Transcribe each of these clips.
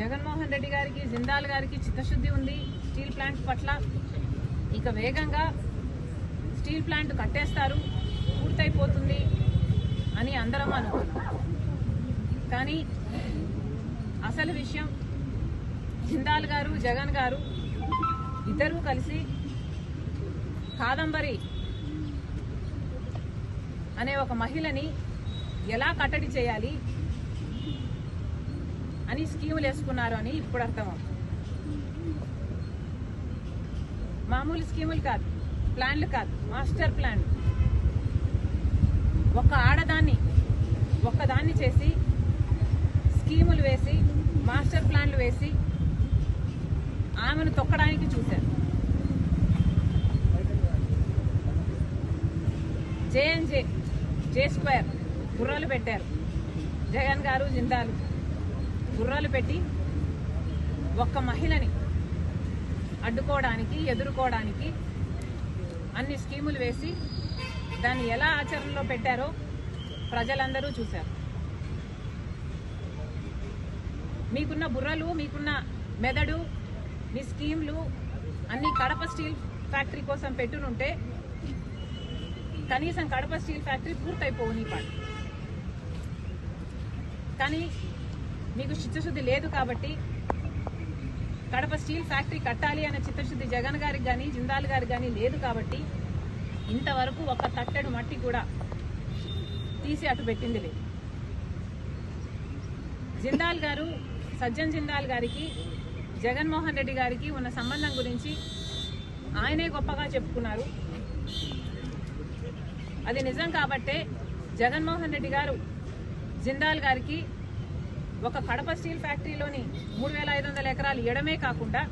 జగన్మోహన్ రెడ్డి గారికి జిందాల్ గారికి చిత్తశుద్ధి ఉంది. స్టీల్ ప్లాంట్ పట్ల ఇక వేగంగా స్టీల్ ప్లాంట్ కట్టేస్తారు. పూర్తయిపోతుంది అని అందరం అనుకున్నాం కానీ అసలు విషయం జిందాల్ గారు జగన్ గారు ఇద్దరూ కలిసి కాదంబరి అనే ఒక మహిళని ఎలా కట్టడి చేయాలి? అని స్కీములు వేసుకున్నారు అని ఇప్పుడు అర్థమవుతుంది. మామూలు స్కీములు కాదు ప్లాన్లు కాదు మాస్టర్ ప్లాన్. ఒక ఆడదాన్ని ఒక్కదాన్ని చేసి స్కీములు వేసి మాస్టర్ ప్లాన్లు వేసి ఆమెను తొక్కడానికి చూశారు. జేఎన్జే జే స్క్వేర్ గుర్రాలు పెట్టారు. జగన్ గారు జిందాలు. గుర్రాలు పెట్టి ఒక్క మహిళని అడ్డుకోవడానికి ఎదుర్కోవడానికి అన్ని స్కీములు వేసి దాన్ని ఎలా ఆచరణలో పెట్టారో ప్రజలందరూ చూశారు. మీకున్న బుర్రలు మీకున్న మెదడు మీ స్కీమ్లు అన్ని కడప స్టీల్ ఫ్యాక్టరీ కోసం పెట్టునుంటే కనీసం కడప స్టీల్ ఫ్యాక్టరీ పూర్తయిపోవు నీ పాటు. కానీ మీకు చిత్తశుద్ధి లేదు కాబట్టి కడప స్టీల్ ఫ్యాక్టరీ కట్టాలి అనే చిత్తశుద్ధి జగన్ గారికి కానీ జిందాల్ గారికి కానీ లేదు కాబట్టి ఇంతవరకు ఒక తట్టెడు మట్టి కూడా తీసి అటు పెట్టింది లేదు. జిందాల్ గారు సజ్జన్ జిందాల్ గారికి జగన్మోహన్ రెడ్డి గారికి ఉన్న సంబంధం గురించి ఆయనే గొప్పగా చెప్పుకున్నారు. అది నిజం కాబట్టే జగన్మోహన్ రెడ్డి గారు జిందాల్ గారికి ఒక కడప స్టీల్ ఫ్యాక్టరీలోని మూడు వేల ఐదు వందల ఎకరాలు ఇవ్వడమే కాకుండా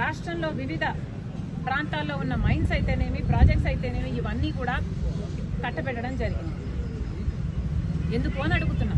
రాష్ట్రంలో వివిధ ప్రాంతాల్లో ఉన్న మైన్స్ అయితేనేమి ప్రాజెక్ట్స్ అయితేనేమి ఇవన్నీ కూడా కట్టబెట్టడం జరిగింది. ఎందుకు అని అడుగుతున్నా.